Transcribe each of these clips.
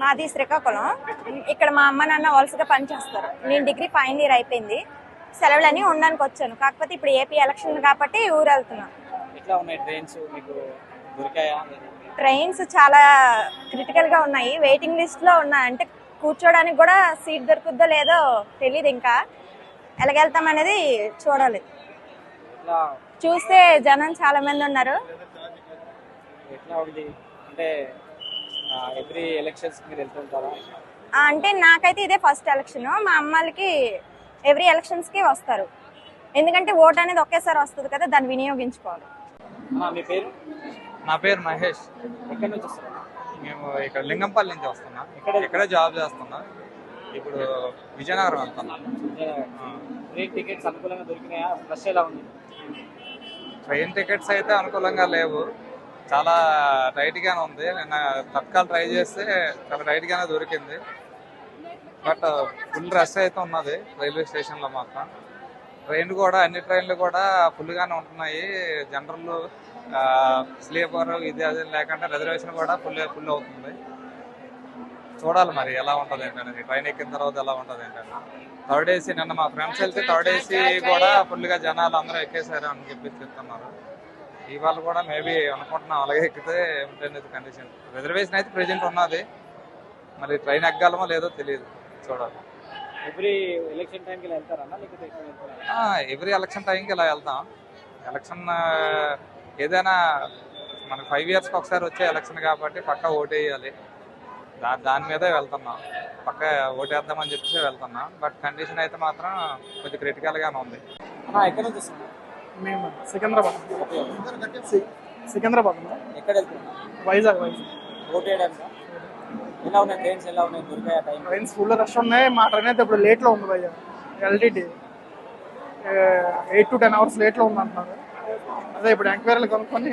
మాది శ్రీకాకుళం. ఇక్కడ మా అమ్మ నాన్న వలసగా పనిచేస్తారు. నేను డిగ్రీ ఫైనల్ ఇయర్ అయిపోయింది. సెలవులని ఉండడానికి వచ్చాను. కాకపోతే ఇప్పుడు ఏపీ ఎలక్షన్ కాబట్టి ఊరు వెళ్తున్నాను ట్రైన్స్? చాలా క్రిటికల్గా ఉన్నాయి. వెయిటింగ్ లిస్ట్లో ఉన్నాయి. అంటే కూర్చోడానికి కూడా సీట్ దొరుకుద్దో లేదో తెలియదు ఇంకా. ఎలాగెళ్తాం అనేది చూడాలి. చూస్తే జనం చాలా మంది ఉన్నారు. అంటే ఎవ్రీ ఎలక్షన్స్ మీరు వెళ్తుంటారా అంటే నాకైతే ఇదే ఫస్ట్ ఎలక్షన్ మా అమ్మాలకి ఎవ్రీ ఎలక్షన్స్కి వస్తారు. ఎందుకంటే ఓట్ అనేది ఒకేసారి వస్తుంది కదా దాన్ని వినియోగించుకోవాలి. మీ పేరు? నా పేరు మహేష్. ఎక్కడి నుంచి వస్తారు మేము ఇక్కడ లింగంపల్లి నుంచి వస్తున్నా? ఇక్కడే జాబ్ చేస్తున్నా. ఇప్పుడు విజయనగరం వెళ్తున్నా. ట్రైన్ టికెట్స్ అనుకూలంగా దొరికినాయా? రష్ ఎలా ఉంది? ట్రైన్ టికెట్స్ అయితే అనుకూలంగా లేవు. చాలా టైట్ గానే ఉంది. నిన్న తత్కాల్ ట్రై చేస్తే చాలా టైట్ గానే దొరికింది. బట్ ఫుల్ రష్ అయితే ఉన్నది రైల్వే స్టేషన్లో మాత్రం. ట్రైన్ కూడా అన్ని ట్రైన్లు కూడా ఫుల్ గానే ఉంటున్నాయి. జనరల్ స్లీపర్ ఇది అది లేకుండా రిజర్వేషన్ కూడా ఫుల్ ఫుల్ అవుతుంది. చూడాలి మరి ఎలా ఉంటుంది ఏంటంటే ట్రైన్ ఎక్కిన తర్వాత ఎలా ఉంటుంది ఏంటంటే థర్డ్ ఏసీ నిన్న మా ఫ్రెండ్స్ వెళ్తే థర్డ్ ఏసీ కూడా ఫుల్గా జనాలు అందరూ ఎక్కేశారు అని చెప్పి చెప్తున్నారు. ఇవాళ కూడా మేబీ అనుకుంటున్నాం అలాగే ఎక్కితే ఏమిటనేది కండిషన్ రిజర్వేషన్ అయితే ప్రెజెంట్ ఉన్నది. మరి ట్రైన్ ఎక్కగలమో లేదో తెలియదు చూడాలి. ఎవ్రీ ఎలక్షన్ టైంకి ఇలా వెళ్తారన్నా ఎవ్రీ ఎలక్షన్ టైంకి ఇలా వెళ్తాం. ఎలక్షన్ ఏదైనా మనకి ఫైవ్ ఇయర్స్కి ఒకసారి వచ్చే ఎలక్షన్ కాబట్టి పక్కా ఓటు వేయాలి దా దాని మీదే వెళ్తున్నాం. పక్క ఓటేద్దామని చెప్పేసి వెళ్తున్నాం. బట్ కండిషన్ అయితే మాత్రం కొంచెం క్రిటికల్గానే ఉంది. ఎక్కడి నుంచి మేము సికింద్రాబాద్. సికింద్రాబాద్ ఎక్కడ వెళ్తున్నా వైజాగ్ వైజాగ్. ఓట్ వేయడానికి ఎలా ఉన్నాయి? ట్రైన్స్ ఎలా ఉన్నాయి? దొరికాయా టైం ట్రైన్స్ ఫుల్ రష్ ఉన్నాయి. మా ట్రైన్ అయితే ఇప్పుడు లేట్లో ఉంది భయ్య. LTT eight to ten hours లేట్లో ఉంది అంటున్నారు అదే ఇప్పుడు ఎంక్వైరీలు కనుక్కొని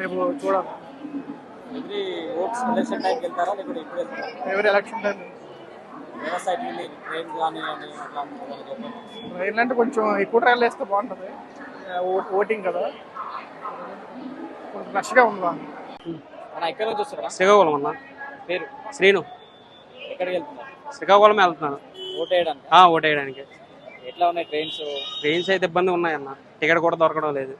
రేపు చూడాలి. ఎవ్రీ ఓట్స్ ఎలక్షన్ టైంకి వెళ్తారా? లేకపోతే ఇప్పుడు వెళ్తారా? ఎవరి ఎలక్షన్ టైం వ్యవసాయ ట్రైన్ కానీ అని అట్లా ఏమైనా చెప్పండి. ట్రైన్లు అంటే కొంచెం ఎక్కువ ట్రైన్లు వేస్తే బాగుంటుంది. ఓ- ఓటింగ్ కదా. కొంచెం రష్గా ఉంది అన్న ఎక్కడి నుంచి వస్తారా శ్రీకాకుళం అన్న. పేరు? శ్రీను. ఎక్కడికి వెళ్తున్నారు? శ్రీకాకుళం వెళ్తున్నాను. ఓట్ వేయడానికి ఆ, ఓటేయడానికి. ఎట్లా ఉన్నాయి ట్రైన్స్? ట్రైన్స్ అయితే ఇబ్బంది ఉన్నాయన్న. టికెట్ కూడా దొరకడం లేదు.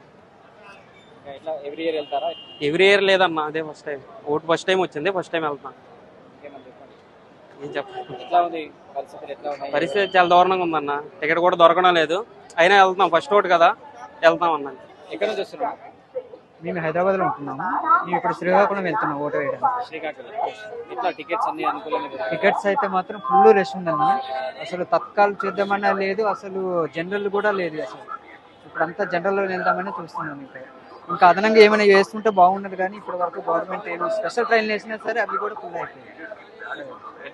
ఎవ్రీ ఇయర్ వెళ్తారా? ఎవ్రీ ఇయర్ లేదన్న అదే first time. Vote first time వచ్చింది ఫస్ట్ టైం చెప్పండి ఏం చెప్పాలి ఎట్లా ఉంది? పరిస్థితులు ఎట్లా ఉన్నాయి? పరిస్థితి చాలా దారుణంగా ఉందన్న. టికెట్ కూడా దొరకడం లేదు. అయినా వెళ్తున్నాం ఫస్ట్ ఓటు కదా. వెళ్తాం అన్న. ఎక్కడి నుంచి వస్తున్నాం మేము హైదరాబాద్లో ఉంటున్నాము. మేము ఇప్పుడు శ్రీకాకుళం వెళ్తున్నాం ఓటు వేయడానికి. శ్రీకాకుళం. ఎట్లా? టికెట్స్ అన్ని అనుకూలంగా? టికెట్స్ అయితే మాత్రం ఫుల్ రష్ ఉందన్న. అసలు తత్కాల్ చేద్దామన్నా లేదు అసలు జనరల్ కూడా లేదు అసలు. ఇప్పుడంతా జనరల్లో వెళ్దామని చూస్తున్నాం ఇక్కడ. ఇంకా అదనంగా ఏమైనా చేస్తుంటే బాగుండదు కానీ ఇప్పటి వరకు గవర్నమెంట్ ఏమి స్పెషల్ ట్రైన్లు వేసినా సరే అవి కూడా ఫుల్ అయిపోయాయి.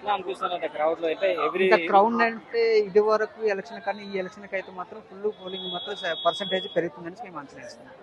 ఎట్లా అనిపిస్తుంది అంటే క్రౌడ్లో అయితే ఎవ్రీ ఇంకా క్రౌడ్ అంటే ఇది వరకు ఎలక్షన్ కానీ ఈ ఎలక్షన్ అయితే మాత్రం ఫుల్ పోలింగ్ మాత్రం పర్సంటేజ్ పెరుగుతుందని మేము అంచనా వేస్తున్నాం.